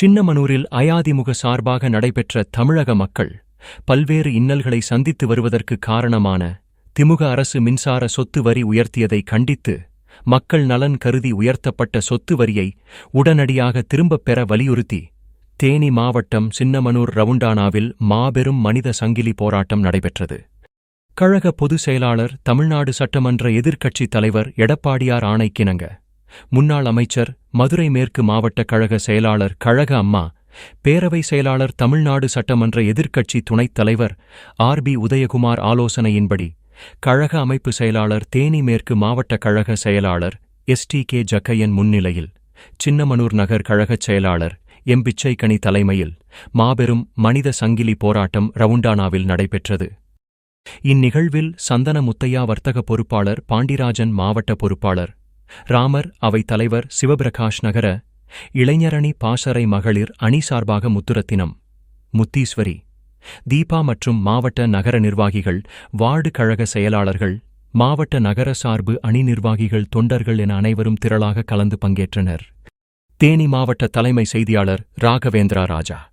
சின்னமனூரில் அயாதிமுக சார்பாக நடைபெற்ற தமிழக மக்கள் பல்வேறு இன்னல்களை சந்தித்து வருவதற்கு காரணமான திமுக அரசு மின்சார சொத்து வரி உயர்த்தியதை கண்டித்து மக்கள் நலன் கருதி உயர்த்தப்பட்ட சொத்து வரியை உடனடியாக திரும்பப் பெற வலியுறுத்தி தேனி மாவட்டம் சின்னமனூர் ரவுண்டானாவில் மாபெரும் மனித சங்கிலி போராட்டம் நடைபெற்றது. கழக பொதுச் செயலாளர் தமிழ்நாடு சட்டமன்ற எதிர்க்கட்சித் தலைவர் எடப்பாடியார் ஆணைக்கிணங்க. முன்னாள் அமைச்சர் மதுரை மேற்கு மாவட்ட கழக செயலாளர் கழக அம்மா பேரவை செயலாளர் தமிழ்நாடு சட்டமன்ற எதிர்க்கட்சி துணைத் தலைவர் ஆர் பி உதயகுமார் ஆலோசனையின்படி கழக அமைப்பு செயலாளர் தேனி மேற்கு மாவட்ட கழக செயலாளர் எஸ் டி கே ஜக்கையன் முன்னிலையில் சின்னமனூர் நகர் கழகச் செயலாளர் எம் பிச்சைக்கணி தலைமையில் மாபெரும் மனித சங்கிலி போராட்டம் ரவுண்டானாவில் நடைபெற்றது. இந்நிகழ்வில் சந்தன முத்தையா வர்த்தக பொறுப்பாளர் பாண்டிராஜன் மாவட்ட பொறுப்பாளர் ராமர் அவை தலைவர் சிவபிரகாஷ் நகர இளைஞரணி பாசறை மகளிர் அணி சார்பாக முத்துரத்தினம். முத்தீஸ்வரி தீபா மற்றும் மாவட்ட நகர நிர்வாகிகள் வார்டு கழக செயலாளர்கள் மாவட்ட நகர சார்பு அணி நிர்வாகிகள் தொண்டர்கள் என அனைவரும் திரளாக கலந்து பங்கேற்றனர். தேனி மாவட்ட தலைமை செய்தியாளர் ராகவேந்திரா ராஜா.